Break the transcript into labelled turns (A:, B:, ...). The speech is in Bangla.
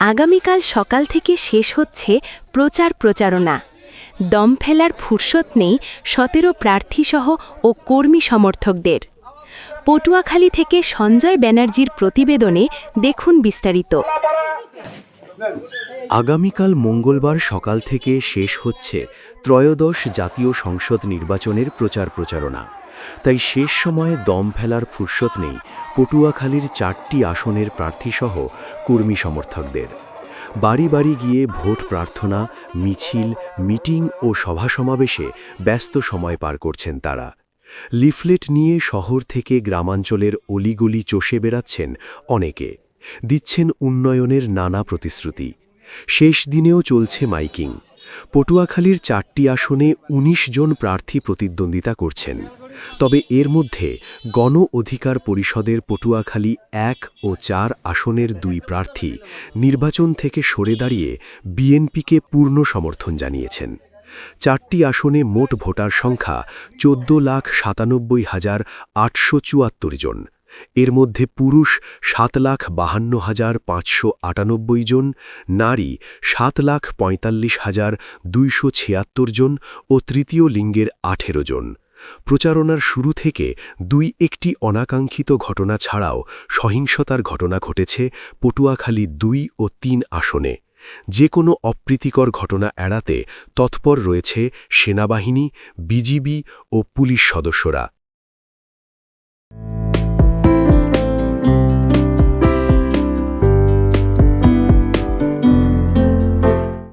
A: আগামীকাল সকাল থেকে শেষ হচ্ছে প্রচার প্রচারণা। দম ফেলার ফুরসত নেই সতেরো প্রার্থীসহ ও কর্মী সমর্থকদের। পটুয়াখালী থেকে সঞ্জয় ব্যানার্জির প্রতিবেদনে দেখুন বিস্তারিত।
B: আগামীকাল মঙ্গলবার সকাল থেকে শেষ হচ্ছে ত্রয়োদশ জাতীয় সংসদ নির্বাচনের প্রচার প্রচারণা। তাই শেষ সময়ে দম ফেলার ফুরসত নেই পটুয়াখালীর চারটি আসনের প্রার্থীসহ কর্মী সমর্থকদের। বাড়ি বাড়ি গিয়ে ভোট প্রার্থনা, মিছিল, মিটিং ও সভা সমাবেশে ব্যস্ত সময় পার করছেন তারা। লিফলেট নিয়ে শহর থেকে গ্রামাঞ্চলের অলিগলি চষে বেড়াচ্ছেন অনেকে। দিচ্ছেন উন্নয়নের নানা প্রতিশ্রুতি। শেষ দিনেও চলছে মাইকিং। পটুয়াখালীর চারটি আসনে ১৯ জন প্রার্থী প্রতিদ্বন্দ্বিতা করছেন। তবে এর মধ্যে গণ অধিকার পরিষদের পটুয়াখালী এক ও চার আসনের দুই প্রার্থী নির্বাচন থেকে সরে দাঁড়িয়ে বিএনপিকে পূর্ণ সমর্থন জানিয়েছেন। চারটি আসনে মোট ভোটার সংখ্যা চোদ্দ লাখ সাতানব্বই হাজার আটশো জন। এর মধ্যে পুরুষ সাত লাখ বাহান্ন হাজার পাঁচশো আটানব্বই জন, নারী সাত লাখ পঁয়তাল্লিশ হাজার দুইশো ছিয়াত্তর জন ও তৃতীয় লিঙ্গের আঠেরো জন। প্রচারণার শুরু থেকে দুই একটি অনাকাঙ্ক্ষিত ঘটনা ছাড়াও সহিংসতার ঘটনা ঘটেছে পটুয়াখালী দুই ও তিন আসনে। যে কোনো অপ্রীতিকর ঘটনা এড়াতে তৎপর রয়েছে সেনাবাহিনী, বিজিবি ও পুলিশ সদস্যরা।